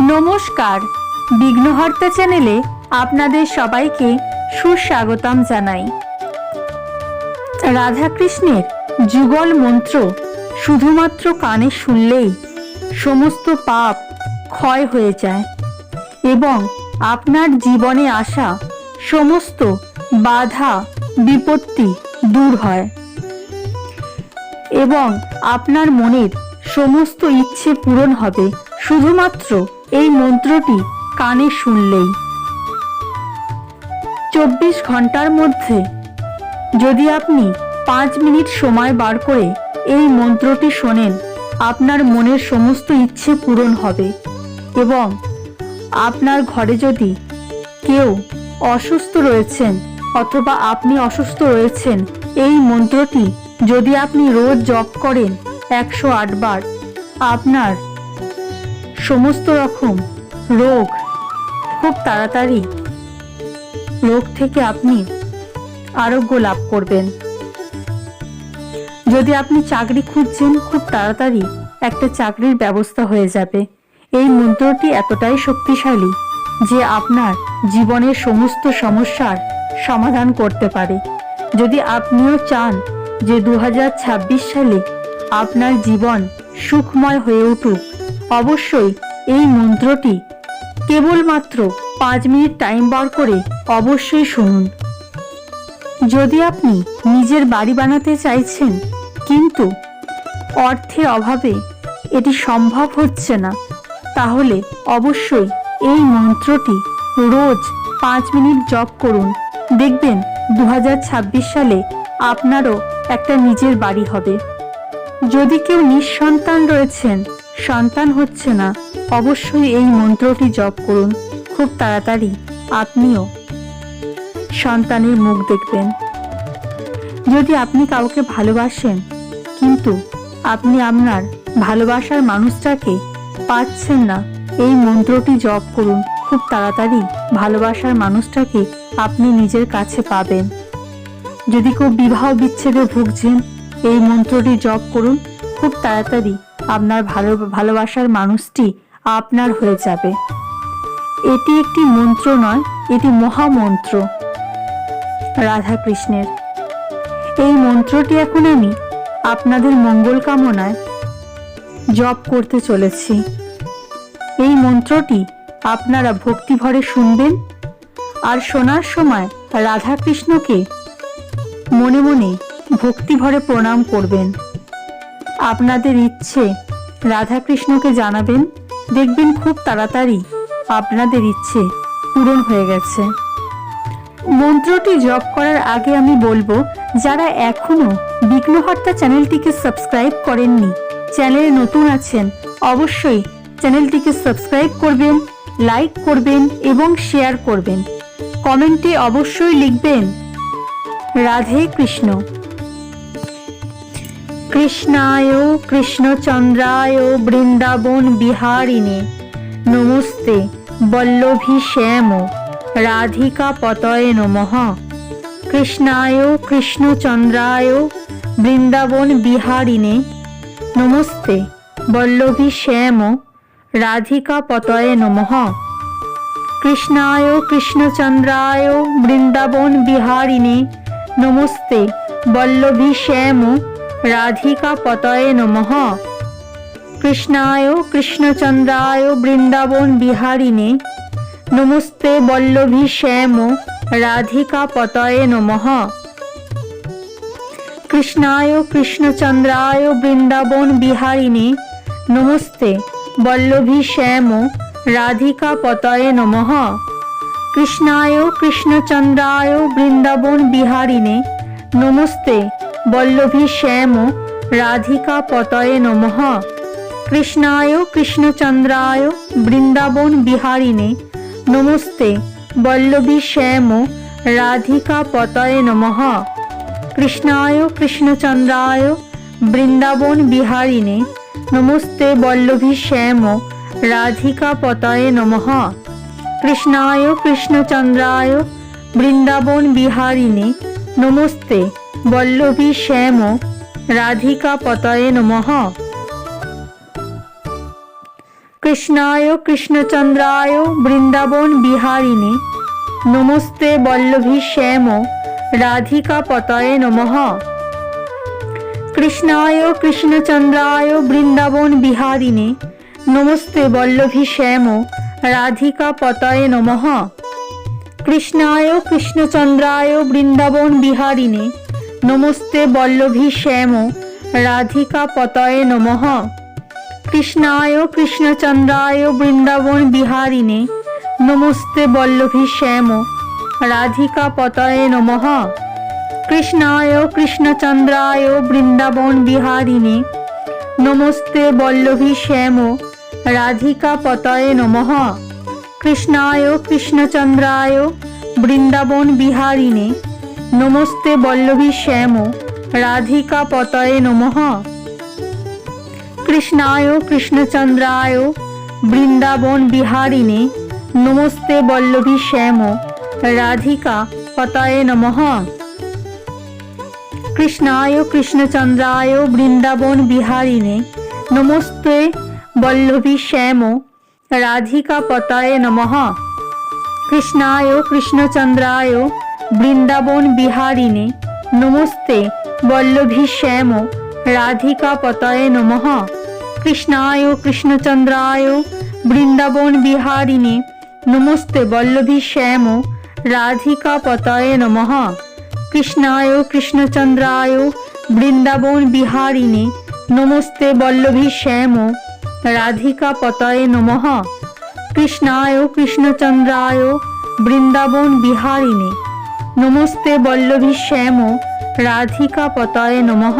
নমস্কার। বিঘ্নহর্তা চ্যানেলে আপনাদের সবাইকে সুস্বাগতম জানাই। রাধাকৃষ্ণের যুগল মন্ত্র শুধুমাত্র কানে শুনলেই সমস্ত পাপ ক্ষয় হয়ে যায় এবং আপনার জীবনে আসা সমস্ত বাধা, বিপত্তি দূর হয় এবং আপনার মনের সমস্ত ইচ্ছে পূরণ হবে শুধুমাত্র এই মন্ত্রটি কানে শুনলেই। চব্বিশ ঘণ্টার মধ্যে যদি আপনি পাঁচ মিনিট সময় বার করে এই মন্ত্রটি শোনেন, আপনার মনের সমস্ত ইচ্ছে পূরণ হবে এবং আপনার ঘরে যদি কেউ অসুস্থ রয়েছেন অথবা আপনি অসুস্থ রয়েছেন, এই মন্ত্রটি যদি আপনি রোজ জপ করেন একশো বার আপনার সমস্ত রকম রোগ খুব তাড়াতাড়ি রোগ থেকে আপনি আরোগ্য লাভ করবেন। যদি আপনি চাকরি খুঁজছেন, খুব তাড়াতাড়ি একটা চাকরির ব্যবস্থা হয়ে যাবে। এই মন্ত্রটি এতটাই শক্তিশালী যে আপনার জীবনের সমস্ত সমস্যার সমাধান করতে পারে। যদি আপনিও চান যে দু হাজার ছাব্বিশ সালে আপনার জীবন সুখময় হয়ে উঠুক অবশ্যই এই মন্ত্রটি কেবলমাত্র পাঁচ মিনিট টাইম বার করে অবশ্যই শুনুন। যদি আপনি নিজের বাড়ি বানাতে চাইছেন, কিন্তু অর্থের অভাবে এটি সম্ভব হচ্ছে না, তাহলে অবশ্যই এই মন্ত্রটি রোজ পাঁচ মিনিট জপ করুন। দেখবেন দু হাজার ছাব্বিশ সালে আপনারও একটা নিজের বাড়ি হবে। যদি কেউ নিঃসন্তান রয়েছেন সন্তান হচ্ছে না। অবশ্যই এই মন্ত্রটি জপ করুন। খুব তাড়াতাড়ি। আপনিও। সন্তানের মুখ দেখবেন। যদি আপনি কাউকে ভালোবাসেন, কিন্তু আপনি আপনার ভালোবাসার মানুষটাকে পাচ্ছেন না, এই মন্ত্রটি জপ করুন। খুব তাড়াতাড়ি ভালোবাসার মানুষটাকে আপনি নিজের কাছে পাবেন। যদি কেউ বিবাহ বিচ্ছেদে ভুগছেন, এই মন্ত্রটি জপ করুন। খুব তাড়াতাড়ি আপনার ভালো, ভালোবাসার মানুষটি আপনার হয়ে যাবে। এটি একটি মন্ত্র নয়, এটি মহামন্ত্র। রাধা কৃষ্ণের এই মন্ত্রটি এখন আমি আপনাদের মঙ্গল কামনায় জপ করতে চলেছি। এই মন্ত্রটি আপনারা ভক্তিভরে শুনবেন আর শোনার সময় রাধা কৃষ্ণকে মনে মনে ভক্তিভরে প্রণাম করবেন। আপনাদের ইচ্ছে। রাধাকৃষ্ণকে জানাবেন, দেখবেন খুব তাড়াতাড়ি আপনাদের ইচ্ছে পূরণ হয়ে গেছে। মন্ত্রটি জপ করার আগে আমি বলব, যারা এখনও বিঘ্নহর্তা চ্যানেলটিকে সাবস্ক্রাইব করেননি, চ্যানেলে নতুন আছেন, অবশ্যই চ্যানেলটিকে সাবস্ক্রাইব করবেন, লাইক করবেন এবং শেয়ার করবেন। কমেন্টে অবশ্যই লিখবেন, রাধে কৃষ্ণ। কৃষ্ণায় কৃষ্ণচন্দ্রায় বৃন্দাবন বিহারিণে। নমস্তে, বল্লভী শ্যাম, রাধিকা পতয়ে নমঃ। কৃষ্ণায় কৃষ্ণচন্দ্রায় বৃন্দাবন বিহারিণে। নমস্তে, বল্লভী শ্যাম, রাধিকা পতয়ে নমঃ। কৃষ্ণায় কৃষ্ণচন্দ্রায় বৃন্দাবন বিহারিণে। নমস্তে, বল্লভী শ্যাম রাধিকা পতয়ে নমঃ। কৃষ্ণায় কৃষ্ণচন্দ্রায় বৃন্দাবন বিহারিণে। নমস্তে বল্লভী শ্যাম, রাধিকা পতয়ে নমঃ। কৃষ্ণায় কৃষ্ণচন্দ্রায় বৃন্দাবন বিহারিণে। নমস্তে বল্লভী শ্যাম, রাধিকা পতয়ে নমঃ। কৃষ্ণায় কৃষ্ণচন্দ্রায় বৃন্দাবন বিহারিণে। নমস্তে বল্লভী শ্যাম রাধিকা পতয়ে নমঃ। কৃষ্ণায় কৃষ্ণচন্দ্রায় বৃন্দাবন বিহারিণে নমস্তে। বল্লভী শ্যাম রাধিকা পতয়ে নমঃ। কৃষ্ণায় কৃষ্ণচন্দ্রায় বৃন্দাবন বিহারিণে নমস্তে। বল্লভী শ্যাম রাধিকা পতয়ে নমঃ। কৃষ্ণায় কৃষ্ণচন্দ্রায় বৃন্দাবন বিহারিণে নমস্তে। বল্লভী শ্যাম রাধিকা পতয়ে নমঃ। কৃষ্ণায় কৃষ্ণচন্দ্রায় বৃন্দাবন বিহারিণী। নমস্তে বল্লভী শ্যাম রাধিকা পতয়ে নমঃ। কৃষ্ণায় কৃষ্ণচন্দ্রায় বৃন্দাবন বিহারিণী। নমস্তে বল্লভী শ্যাম রাধিকা পতয়ে নমঃ। কৃষ্ণায় কৃষ্ণচন্দ্রায় বৃন্দাবন বিহারিণী। নমস্তে বল্লভী শ্যাম, রাধিকা পতয়ে নমঃ। কৃষ্ণায় কৃষ্ণচন্দ্রায় বৃন্দাবন বিহারিণে, নমস্তে বল্লভী শ্যাম, রাধিকা পতয়ে নমঃ। কৃষ্ণায় কৃষ্ণচন্দ্রায় বৃন্দাবন বিহারিণে, নমস্তে বল্লভী শ্যাম, রাধিকা পতয়ে নমঃ। কৃষ্ণায় কৃষ্ণচন্দ্রায় বৃন্দাবন বিহারিণী নমস্তে বল্লভী শ্যাম, রাধিকা পতয়ে নমঃ। কৃষ্ণায়, কৃষ্ণচন্দ্রায়, বৃন্দাবন বিহারিণী নমস্তে বল্লভী শ্যাম, রাধিকা পতয়ে নমঃ। কৃষ্ণায়, কৃষ্ণচন্দ্রায়, বৃন্দাবন বিহারিণী নমস্তে বল্লভী শ্যাম, রাধিকা পতয়ে নমঃ। কৃষ্ণায়, কৃষ্ণচন্দ্রায় বৃন্দাবন বিহারিণী, নমস্তে বল্লভী শ্যাম, রাধিকা পতয়ে নমঃ। কৃষ্ণায় কৃষ্ণচন্দ্রায় বৃন্দাবন বিহারিণী, নমস্তে বল্লভী শ্যাম, রাধিকা পতয়ে নমঃ। কৃষ্ণায় কৃষ্ণচন্দ্রায় বৃন্দাবন বিহারিণী, নমস্তে বল্লভী শ্যাম, রাধিকা পতয়ে নমঃ। কৃষ্ণায় কৃষ্ণচন্দ্রায় বৃন্দাবন বিহারিণী নমস্তে বল্লভী শ্যাম, রাধিকা পতয়ে নমঃ।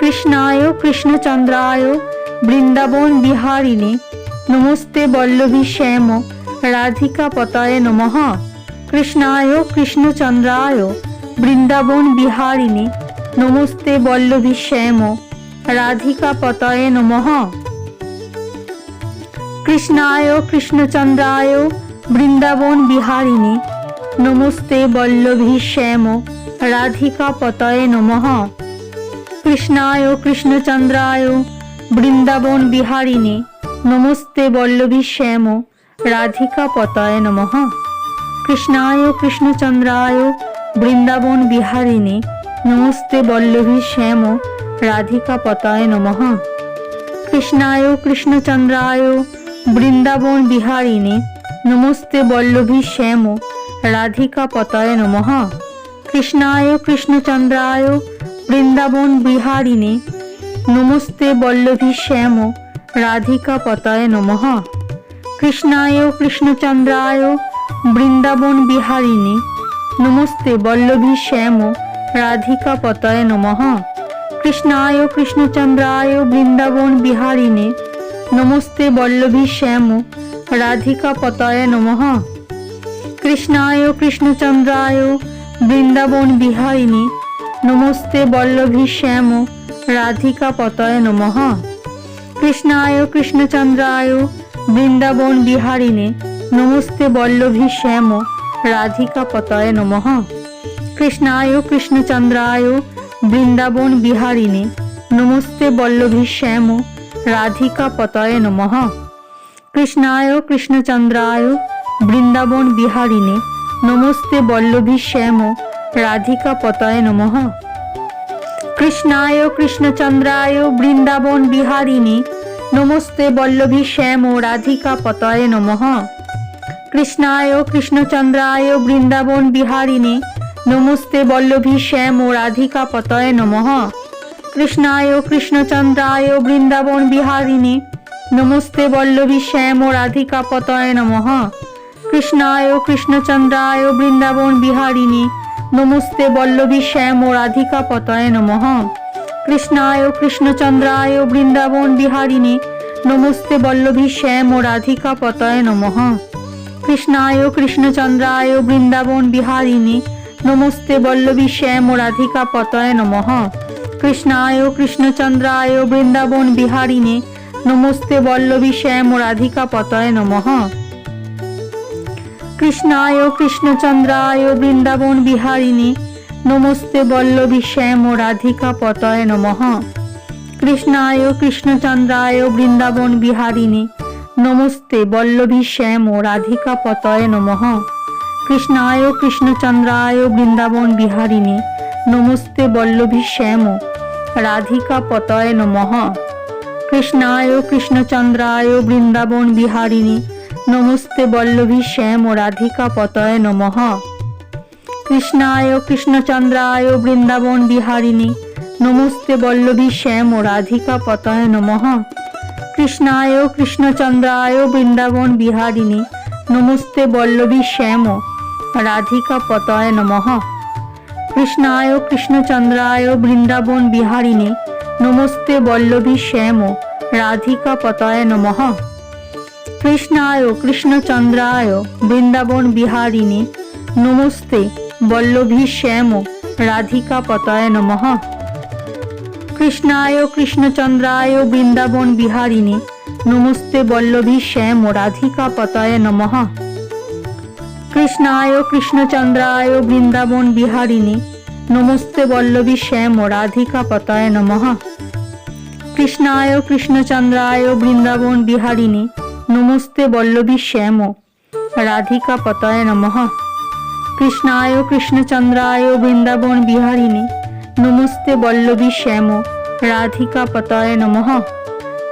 কৃষ্ণায় কৃষ্ণচন্দ্রায় বৃন্দাবন বিহারিণী। নমস্তে বল্লভী শ্যাম, রাধিকা পতয়ে নমঃ। কৃষ্ণায় কৃষ্ণচন্দ্রায় বৃন্দাবন বিহারিণী। নমস্তে বল্লভী শ্যাম, রাধিকা পতয়ে নমঃ। কৃষ্ণায় কৃষ্ণচন্দ্রায় বৃন্দাবন বিহারিণী। নমস্তে বল্লভী শ্যাম, রাধিকা পতয়ে নমঃ। কৃষ্ণায় কৃষ্ণচন্দ্রায় বৃন্দাবন বিহারিণী, নমস্তে বল্লভী শ্যাম, রাধিকা পতয়ে নমঃ। কৃষ্ণায় কৃষ্ণচন্দ্রায় বৃন্দাবন বিহারিণী, নমস্তে বল্লভী শ্যাম, রাধিকা পতয়ে নমঃ। কৃষ্ণায় কৃষ্ণচন্দ্রায় বৃন্দাবন বিহারিণী, নমস্তে বল্লভী শ্যাম রাধিকা পতয়ে নমঃ কৃষ্ণায় কৃষ্ণচন্দ্রায় বৃন্দাবন বিহারিণী নমস্তে বল্লভী শ্যাম রাধিকা পতয়ে নমঃ কৃষ্ণায় কৃষ্ণচন্দ্রায় বৃন্দাবন বিহারিণী নমস্তে বল্লভী শ্যাম রাধিকা পতয়ে নমঃ কৃষ্ণায় কৃষ্ণচন্দ্রায় বৃন্দাবন বিহারিণী নমস্তে বল্লভী শ্যাম রাধিকা পতয়ে নমঃ কৃষ্ণায় কৃষ্ণচন্দ্রায় বৃন্দাবন বিহারিণী। নমস্তে বল্লভী শ্যাম, রাধিকা পতয়ে নমঃ। কৃষ্ণায় কৃষ্ণচন্দ্রায় বৃন্দাবন বিহারিণী। নমস্তে বল্লভী শ্যাম, রাধিকা পতয়ে নমঃ। কৃষ্ণায় কৃষ্ণচন্দ্রায় বৃন্দাবন বিহারিণী। নমস্তে বল্লভী শ্যাম, রাধিকা পতয়ে নমঃ। কৃষ্ণায় কৃষ্ণচন্দ্রায় বৃন্দাবন বিহারিণী। নমস্তে বল্লভী শ্যাম, রাধিকা পতয়ে নমঃ। কৃষ্ণায় কৃষ্ণচন্দ্রায় বৃন্দাবন বিহারিণী। নমস্তে বল্লভী শ্যাম, রাধিকা পতয়ে নমঃ। কৃষ্ণায় কৃষ্ণচন্দ্রায় বৃন্দাবন বিহারিণী। নমস্তে বল্লভী শ্যাম, রাধিকা পতয়ে নমঃ। কৃষ্ণায় কৃষ্ণচন্দ্রায় বৃন্দাবন বিহারিণী। নমস্তে বল্লভী শ্যাম, রাধিকা পতয়ে নমঃ। কৃষ্ণায় কৃষ্ণচন্দ্রায় বৃন্দাবন বিহারিণী। নমস্তে বল্লভী শ্যাম ও রাধিকা পতয়ে নমঃ। কৃষ্ণায় কৃষ্ণচন্দ্রায় বৃন্দাবন বিহারিণী। নমস্তে বল্লভী শ্যাম ও রাধিকা পতয়ে নমঃ। কৃষ্ণায় কৃষ্ণচন্দ্রায় বৃন্দাবন বিহারিণী। নমস্তে বল্লভী শ্যাম ও রাধিকা পতয়ে নমঃ। কৃষ্ণায় কৃষ্ণচন্দ্রায় বৃন্দাবন বিহারিণী। নমস্তে বল্লভী শ্যাম ও রাধিকা পতয়ে নমঃ। কৃষ্ণায় কৃষ্ণচন্দ্রায় বৃন্দাবন বিহারিণী। নমস্তে বল্লভী শ্যাম রাধিকা পতয়ে নমঃ। কৃষ্ণায় কৃষ্ণচন্দ্রায় বৃন্দাবন বিহারিণী। নমস্তে বল্লভী শ্যাম রাধিকা পতয়ে নমঃ। কৃষ্ণায় কৃষ্ণচন্দ্রায় বৃন্দাবন বিহারিণী। নমস্তে বল্লভী শ্যাম রাধিকা পতয়ে নমঃ। কৃষ্ণায় কৃষ্ণচন্দ্রায় বৃন্দাবন বিহারিণী। নমস্তে বল্লভী শ্যাম ও রাধিকা পতয়ে নমঃ। কৃষ্ণায় কৃষ্ণচন্দ্রায় বৃন্দাবন বিহারিণী, নমস্তে বল্লভী শ্যাম ও রাধিকা পতয়ে নমঃ। কৃষ্ণায় কৃষ্ণচন্দ্রায় বৃন্দাবন বিহারিণী, নমস্তে বল্লভী শ্যাম রাধিকা পতয়ে নমঃ। কৃষ্ণায় কৃষ্ণচন্দ্রায় বৃন্দাবন বিহারিণী, নমস্তে বল্লভী শ্যাম রাধিকা পতয়ে নমঃ। কৃষ্ণায় কৃষ্ণচন্দ্রায় বৃন্দাবন বিহারিণী। নমস্তে, বল্লভী শ্যাম রাধিকা পতয়ে নমঃ। কৃষ্ণায় কৃষ্ণচন্দ্রায় বৃন্দাবন বিহারিণী। নমস্তে, বল্লভী শ্যাম রাধিকা পতয়ে নমঃ। কৃষ্ণায় কৃষ্ণচন্দ্রায় বৃন্দাবন বিহারিণী। নমস্তে, বল্লভী শ্যাম রাধিকা পতয়ে নমঃ। কৃষ্ণায় কৃষ্ণচন্দ্রায় বৃন্দাবন বিহারিণী। নমস্তে বল্লভী শ্যাম। রাধিকা পতয়ে নমঃ। কৃষ্ণায় কৃষ্ণচন্দ্রায় বৃন্দাবন বিহারিণী। নমস্তে বল্লভী শ্যাম। রাধিকা পতয়ে নমঃ।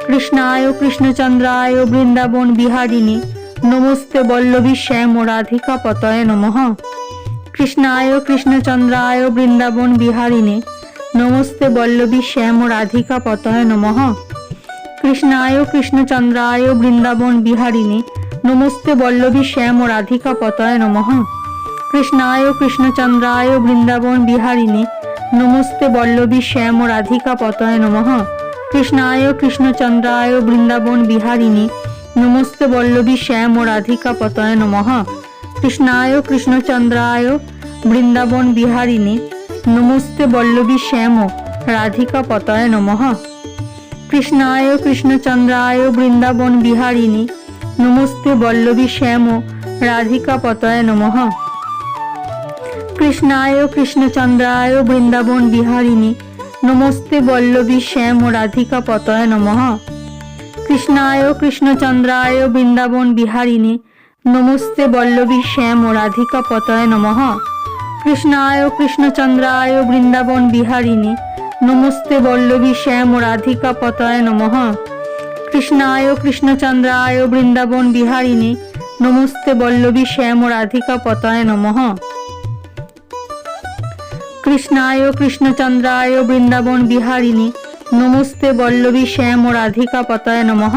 কৃষ্ণায় কৃষ্ণচন্দ্রায় বৃন্দাবন বিহারিণী। নমস্তে বল্লভী শ্যাম, রাধিকা পতয়ে নমঃ। কৃষ্ণায় কৃষ্ণচন্দ্রায় বৃন্দাবন বিহারিণী। নমস্তে বল্লভী শ্যাম, রাধিকা পতয়ে নমঃ। কৃষ্ণায় কৃষ্ণচন্দ্রায় বৃন্দাবন বিহারিণী। নমস্তে বল্লভী শ্যাম রাধিকা পতয়ে নমঃ। কৃষ্ণায় কৃষ্ণচন্দ্রায় বৃন্দাবন বিহারিণী। নমস্তে বল্লভী শ্যাম রাধিকা পতয়ে নমঃ। কৃষ্ণায় কৃষ্ণচন্দ্রায় বৃন্দাবন বিহারিণী। নমস্তে বল্লভী শ্যাম রাধিকা পতয়ে নমঃ। কৃষ্ণায় কৃষ্ণচন্দ্রায় বৃন্দাবন বিহারিণী। নমস্তে বল্লভী শ্যাম রাধিকা পতয়ে নমঃ। কৃষ্ণায় কৃষ্ণচন্দ্রায় বৃন্দাবন বিহারিণী। নমস্তে বল্লভী শ্যাম, রাধিকা পতয়ে নমঃ। কৃষ্ণায় কৃষ্ণচন্দ্রায় বৃন্দাবন বিহারিণী। নমস্তে বল্লভী শ্যাম, রাধিকা পতয়ে নমঃ। কৃষ্ণায় কৃষ্ণচন্দ্রায় বৃন্দাবন বিহারিণী। নমস্তে বল্লভী শ্যাম, রাধিকা পতয়ে নমঃ। কৃষ্ণায় কৃষ্ণচন্দ্রায় বৃন্দাবন বিহারিণী। নমস্তে বল্লভী শ্যাম রাধিকা পতয়ে নমঃ। কৃষ্ণায় কৃষ্ণচন্দ্রায় বৃন্দাবন বিহারিণী, নমস্তে বল্লভী শ্যাম রাধিকা পতয়ে নমঃ। কৃষ্ণায় কৃষ্ণচন্দ্রায় বৃন্দাবন বিহারিণী, নমস্তে বল্লভী শ্যাম রাধিকা পতয়ে নমঃ।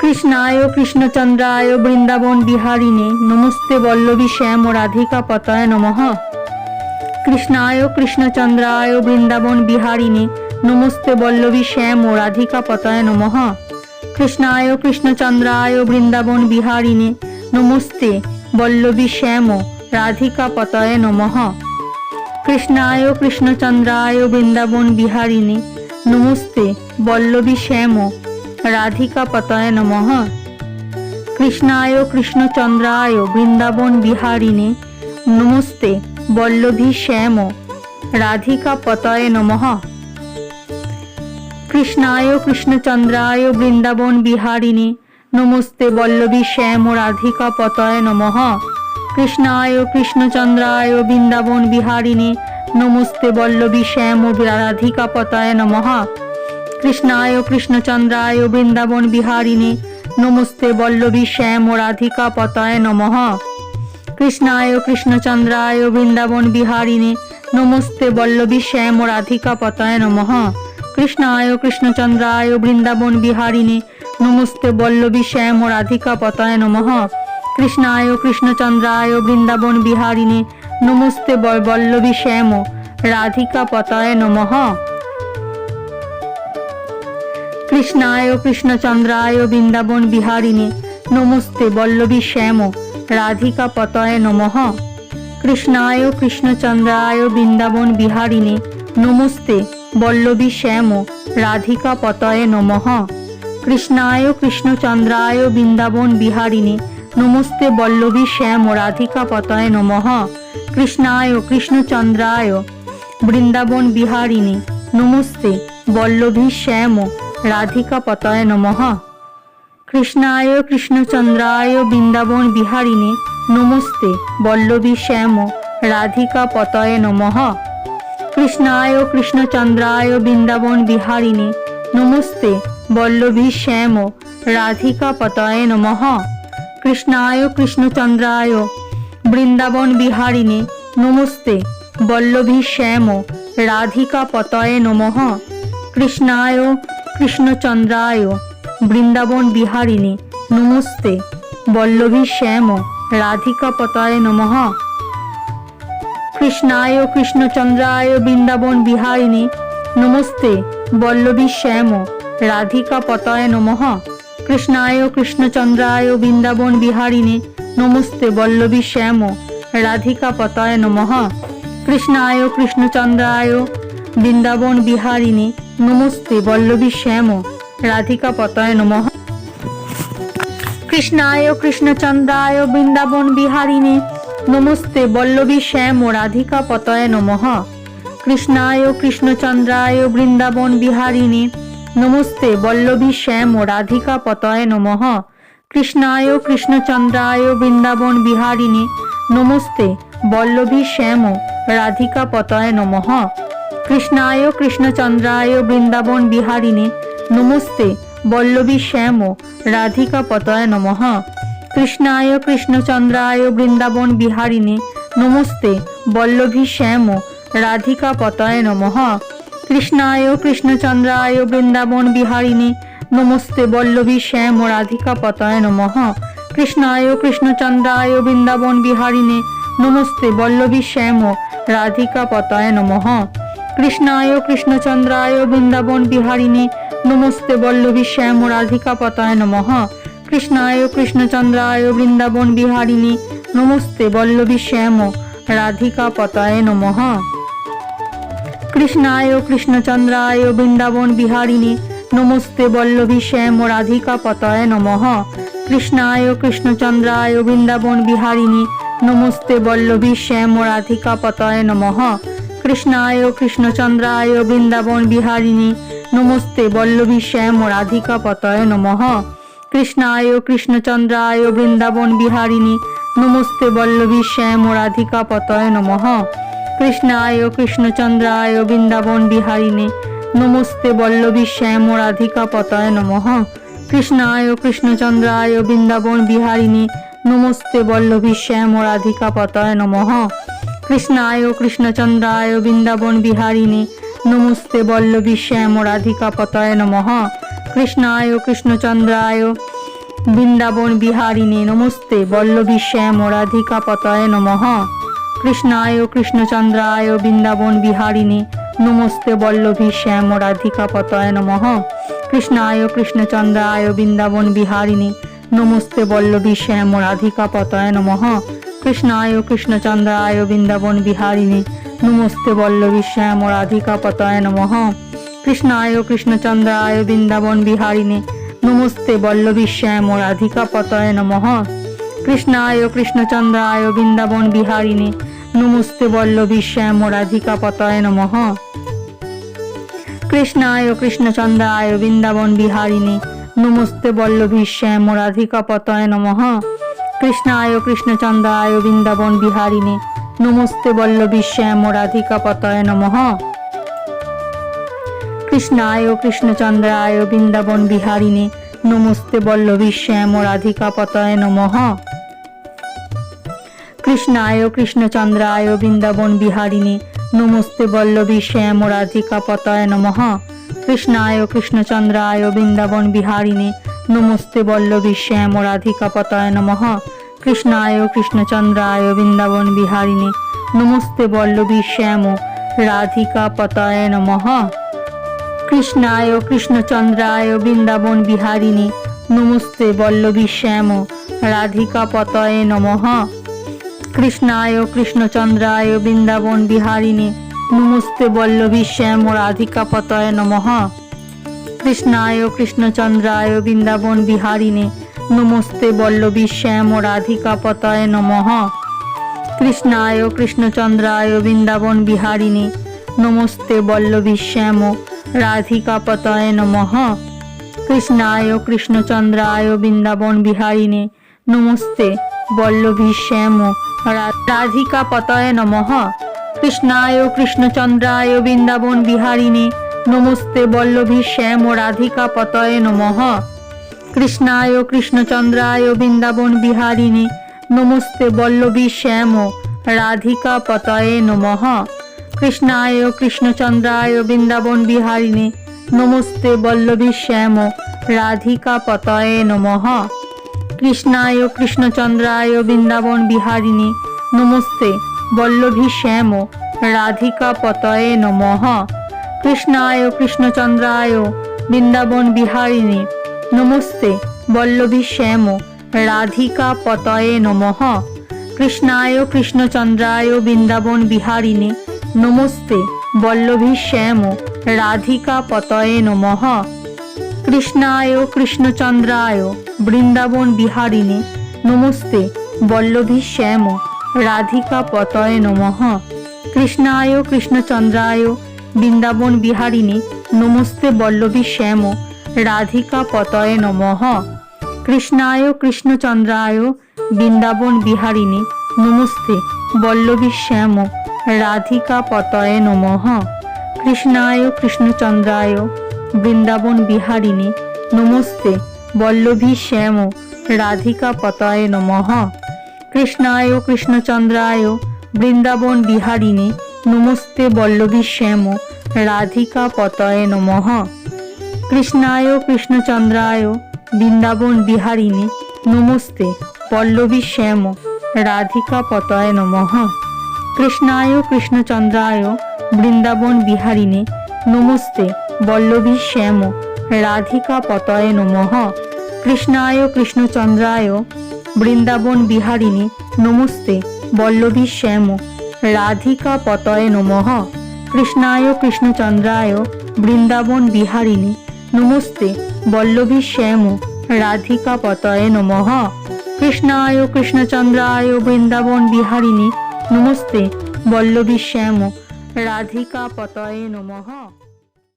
কৃষ্ণায় কৃষ্ণচন্দ্রায় বৃন্দাবন বিহারিণী, নমস্তে বল্লভী শ্যাম রাধিকা পতয়ে নমঃ। কৃষ্ণায় কৃষ্ণচন্দ্রায় বৃন্দাবন বিহারিণী। নমস্তে বল্লভী শ্যাম ও রাধিকা পতয়ে নমঃ। কৃষ্ণায় কৃষ্ণচন্দ্রায় বৃন্দাবন বিহারিণী। নমস্তে বল্লভী শ্যাম ও রাধিকা পতয়ে নমঃ। কৃষ্ণায় কৃষ্ণচন্দ্রায় বৃন্দাবন বিহারিণী। নমস্তে বল্লভী শ্যাম ও রাধিকা পতয়ে নমঃ। কৃষ্ণায় কৃষ্ণচন্দ্রায় বৃন্দাবন বিহারিণী। নমস্তে বল্লভী শ্যাম, রাধিকা পতয়ে নমঃ। কৃষ্ণায় কৃষ্ণচন্দ্রায় বৃন্দাবন বিহারিণী, নমস্তে বল্লভী শ্যাম, রাধিকা পতয়ে নমঃ। কৃষ্ণায় কৃষ্ণচন্দ্রায় বৃন্দাবন বিহারিণী, নমস্তে বল্লভী শ্যাম, রাধিকা পতয়ে নমঃ। কৃষ্ণায় কৃষ্ণচন্দ্রায় বৃন্দাবন বিহারিণী, নমস্তে বল্লভী শ্যাম, রাধিকা পতয়ে নমঃ। কৃষ্ণায় কৃষ্ণচন্দ্রায় বৃন্দাবন বিহারিণী নমস্তে বল্লভী শ্যাম রাধিকা পতয়ে নমঃ। কৃষ্ণায় কৃষ্ণচন্দ্রায় বৃন্দাবন বিহারিণী নমস্তে বল্লভী শ্যাম রাধিকা পতয়ে নমঃ। কৃষ্ণায় কৃষ্ণচন্দ্রায় বৃন্দাবন বিহারিণী নমস্তে ব- বল্লভী শ্যাম রাধিকা পতয়ে নমঃ। কৃষ্ণায় কৃষ্ণচন্দ্রায় বৃন্দাবন বিহারিণী নমস্তে বল্লভী শ্যাম রাধিকা পতয়ে নমঃ। কৃষ্ণায় কৃষ্ণচন্দ্রায় বৃন্দাবন বিহারিণী নমস্তে, বল্লভী শ্যাম, রাধিকা পতয়ে নমঃ। কৃষ্ণায় কৃষ্ণচন্দ্রায় বৃন্দাবন বিহারিণী নমস্তে, বল্লভী শ্যাম, রাধিকা পতয়ে নমঃ। কৃষ্ণায় কৃষ্ণচন্দ্রায় বৃন্দাবন বিহারিণী নমস্তে, বল্লভী শ্যাম, রাধিকা পতয়ে নমঃ। কৃষ্ণায় কৃষ্ণচন্দ্রায় বৃন্দাবন বিহারিণে নমস্তে, বল্লভী শ্যাম, রাধিকা পতয়ে নমঃ। কৃষ্ণায় কৃষ্ণচন্দ্রায় বৃন্দাবন বিহারিণে নমস্তে, বল্লভী শ্যাম, রাধিকা পতয়ে নমঃ। কৃষ্ণায় কৃষ্ণচন্দ্রায় বৃন্দাবন বিহারিণে নমস্তে, বল্লভী শ্যাম, রাধিকা পতয়ে নমঃ। কৃষ্ণায় কৃষ্ণচন্দ্রায় বৃন্দাবন বিহারিণী, নমস্তে। বল্লভী শ্যাম রাধিকা পতয়ে নমঃ। কৃষ্ণায় কৃষ্ণচন্দ্রায় বৃন্দাবন বিহারিণী, নমস্তে। বল্লভী শ্যাম রাধিকা পতয়ে নমঃ। কৃষ্ণায় কৃষ্ণচন্দ্রায় বৃন্দাবন বিহারিণী, নমস্তে। বল্লভী শ্যাম রাধিকা পতয়ে নমঃ। কৃষ্ণায় কৃষ্ণচন্দ্রায় বৃন্দাবন বিহারিণী, নমস্তে। বল্লভী শ্যাম রাধিকা পতয়ে নমঃ। কৃষ্ণায় কৃষ্ণচন্দ্রায় বৃন্দাবন বিহারিণী, নমস্তে বল্লভী শ্যাম রাধিকা পতয়ে নমঃ। কৃষ্ণায় কৃষ্ণচন্দ্রায় বৃন্দাবন বিহারিণী, নমস্তে বল্লভী শ্যাম রাধিকা পতয়ে নমঃ। কৃষ্ণায় কৃষ্ণচন্দ্রায় বৃন্দাবন বিহারিণী, নমস্তে বল্লভী শ্যাম রাধিকা পতয়ে নমঃ। কৃষ্ণায় কৃষ্ণচন্দ্রায় বৃন্দাবন বিহারিণী নমস্তে, বল্লভী শ্যাম, রাধিকা পতয়ে নমঃ। কৃষ্ণায় কৃষ্ণচন্দ্রায় বৃন্দাবন বিহারিণী, নমস্তে, বল্লভী শ্যাম, রাধিকা পতয়ে নমঃ। কৃষ্ণায় কৃষ্ণচন্দ্রায় বৃন্দাবন বিহারিণী, নমস্তে, বল্লভী শ্যাম, রাধিকা পতয়ে নমঃ। কৃষ্ণায় কৃষ্ণচন্দ্রায় বৃন্দাবন বিহারিণী, নমস্তে, বল্লভী শ্যাম, রাধিকা পতয়ে নমঃ। কৃষ্ণায় কৃষ্ণচন্দ্রায় বৃন্দাবন বিহারিণী নমস্তে বল্লভী শ্যাম রাধিকা পতয়ে নমঃ। কৃষ্ণায় কৃষ্ণচন্দ্রায় বৃন্দাবন বিহারিণী, নমস্তে বল্লভী শ্যাম রাধিকা পতয়ে নমঃ। কৃষ্ণায় কৃষ্ণচন্দ্রায় বৃন্দাবন বিহারিণী, নমস্তে বল্লভী শ্যাম রাধিকা পতয়ে নমঃ। কৃষ্ণায় কৃষ্ণচন্দ্রায় বৃন্দাবন বিহারিণী, নমস্তে বল্লভী শ্যাম রাধিকা পতয়ে নমঃ। কৃষ্ণায় কৃষ্ণচন্দ্রায় বৃন্দাবন বিহারিণী নমস্তে বল্লভী শ্যাম রাধিকা পতয়ে নমঃ। কৃষ্ণায় কৃষ্ণচন্দ্রায় বৃন্দাবন বিহারিণী, নমস্তে বল্লভী শ্যাম রাধিকা পতয়ে নমঃ। কৃষ্ণায় কৃষ্ণচন্দ্রায় বৃন্দাবন বিহারিণী, নমস্তে বল্লভী শ্যাম রাধিকা পতয়ে নমঃ। কৃষ্ণায় কৃষ্ণচন্দ্রায় বৃন্দাবন বিহারিণী, নমস্তে বল্লভী শ্যাম রাধিকা পতয়ে নমঃ। কৃষ্ণায় কৃষ্ণচন্দ্রায় বৃন্দাবন বিহারিণী নমস্তে বল্লভী শ্যাম রাধিকা পতয়ে নমঃ। কৃষ্ণায় কৃষ্ণচন্দ্রায় বৃন্দাবন বিহারিণী নমস্তে বল্লভী শ্যাম রাধিকা পতয়ে নমঃ। কৃষ্ণায় কৃষ্ণচন্দ্রায় বৃন্দাবন বিহারিণী নমস্তে বল্লভী শ্যাম রাধিকা পতয়ে নমঃ। কৃষ্ণায় কৃষ্ণচন্দ্রায় বৃন্দাবন বিহারিণী নমস্তে বল্লভী শ্যাম রাধিকা পতয়ে নমঃ। কৃষ্ণায় কৃষ্ণচন্দ্রায় বৃন্দাবন বিহারিণী নমস্তে বল্লভী শ্যাম রাধিকা পতয়ে নমঃ। কৃষ্ণায় কৃষ্ণচন্দ্রায় বৃন্দাবন বিহারিণী। নমস্তে বল্লভী শ্যাম রাধিকা পতয়ে নমঃ। কৃষ্ণায় কৃষ্ণচন্দ্রায় বৃন্দাবন বিহারিণী। নমস্তে বল্লভী শ্যাম রাধিকা পতয়ে নমঃ। কৃষ্ণায় কৃষ্ণচন্দ্রায় বৃন্দাবন বিহারিণী। নমস্তে বল্লভী শ্যাম রাধিকা পতয়ে নমঃ। কৃষ্ণায় কৃষ্ণচন্দ্রায় বৃন্দাবন বিহারিণী। নমস্তে বল্লভী শ্যাম রাধিকা পতয়ে নমঃ। কৃষ্ণায় কৃষ্ণচন্দ্রায় বৃন্দাবন বিহারিণী নমস্তে বল্লভী শ্যাম রাধিকা পতয়ে নমঃ। কৃষ্ণায় কৃষ্ণচন্দ্রায় বৃন্দাবন বিহারিণী নমস্তে বল্লভী শ্যাম রাধিকা পতয়ে নমঃ। কৃষ্ণায় কৃষ্ণচন্দ্রায় বৃন্দাবন বিহারিণী নমস্তে বল্লভী শ্যাম রাধিকা পতয়ে নমঃ। কৃষ্ণায় কৃষ্ণচন্দ্রায় বৃন্দাবন বিহারিণী। নমস্তে বল্লভী শ্যাম, রাধিকা পতয়ে নমঃ। কৃষ্ণায় কৃষ্ণচন্দ্রায় বৃন্দাবন বিহারিণী, নমস্তে বল্লভী শ্যাম, রাধিকা পতয়ে নমঃ। কৃষ্ণায় কৃষ্ণচন্দ্রায় বৃন্দাবন বিহারিণী, নমস্তে বল্লভী শ্যাম, রাধিকা পতয়ে নমঃ। কৃষ্ণায় কৃষ্ণচন্দ্রায় বৃন্দাবন বিহারিণী নমস্তে বল্লভী শ্যাম রাধিকা পতয়ে নমঃ। কৃষ্ণায় কৃষ্ণচন্দ্রায় বৃন্দাবন বিহারিণী, নমস্তে বল্লভী শ্যাম রাধিকা পতয়ে নমঃ। কৃষ্ণায় কৃষ্ণচন্দ্রায় বৃন্দাবন বিহারিণী, নমস্তে বল্লভী শ্যাম রাধিকা পতয়ে নমঃ। কৃষ্ণায় কৃষ্ণচন্দ্রায় বৃন্দাবন বিহারিণী, নমস্তে বল্লভী শ্যাম রাধিকা পতয়ে নমঃ। কৃষ্ণায় কৃষ্ণচন্দ্রায় বৃন্দাবন বিহারিণী। নমস্তে বল্লভী শ্যাম, রাধিকা পতয়ে নমঃ। কৃষ্ণায় কৃষ্ণচন্দ্রায় বৃন্দাবন বিহারিণী। নমস্তে বল্লভী শ্যাম, রাধিকা পতয়ে নমঃ। কৃষ্ণায় কৃষ্ণচন্দ্রায় বৃন্দাবন বিহারিণী। নমস্তে বল্লভী শ্যাম, রাধিকা পতয়ে নমঃ। কৃষ্ণায় কৃষ্ণচন্দ্রায় বৃন্দাবন বিহারিণে। নমস্তে, বল্লভী শ্যাম, রাধিকা পতয়ে নমঃ। কৃষ্ণায় কৃষ্ণচন্দ্রায় বৃন্দাবন বিহারিণে, নমস্তে, বল্লভী শ্যাম, রাধিকা পতয়ে নমঃ। কৃষ্ণায় কৃষ্ণচন্দ্রায় বৃন্দাবন বিহারিণে, নমস্তে, বল্লভী শ্যাম, রাধিকা পতয়ে নমঃ। কৃষ্ণায় কৃষ্ণচন্দ্রায় বৃন্দাবন বিহারিণে, নমস্তে, বল্লভী শ্যাম রাধিকা পতয়ে নমঃ। কৃষ্ণায় কৃষ্ণচন্দ্রায় বৃন্দাবন বিহারিণে, নমস্তে, বল্লভী শ্যাম, রাধিকা পতয়ে নমঃ। কৃষ্ণায় কৃষ্ণচন্দ্রায় বৃন্দাবন বিহারিণে, নমস্তে, বল্লভী শ্যাম, রাধিকা পতয়ে নমঃ। কৃষ্ণায় কৃষ্ণচন্দ্রায় বৃন্দাবন বিহারিণে, নমস্তে, বল্লভী শ্যাম, রাধিকা পতয়ে নমঃ। কৃষ্ণায় কৃষ্ণচন্দ্রায় বৃন্দাবন বিহারিণী, নমস্তে, পল্লবী শ্যাম, রাধিকা পতয় নমঃ। কৃষ্ণায় কৃষ্ণচন্দ্রায় বৃন্দাবন বিহারিণী, নমস্তে বল্লভী শ্যাম, রাধিকা পতয়ে নমঃ। কৃষ্ণায় কৃষ্ণচন্দ্রায় বৃন্দাবন বিহারিণী, নমস্তে বল্লভী শ্যাম, রাধিকা পতয়ে নমঃ। কৃষ্ণায় কৃষ্ণচন্দ্রায় বৃন্দাবন বিহারিণী নমস্তে, বল্লভী শ্যাম, রাধিকা পতয়ে নমঃ। কৃষ্ণায় কৃষ্ণচন্দ্রায় বৃন্দাবন বিহারিণী, নমস্তে, বল্লভী শ্যাম, রাধিকা পতয়ে নমঃ।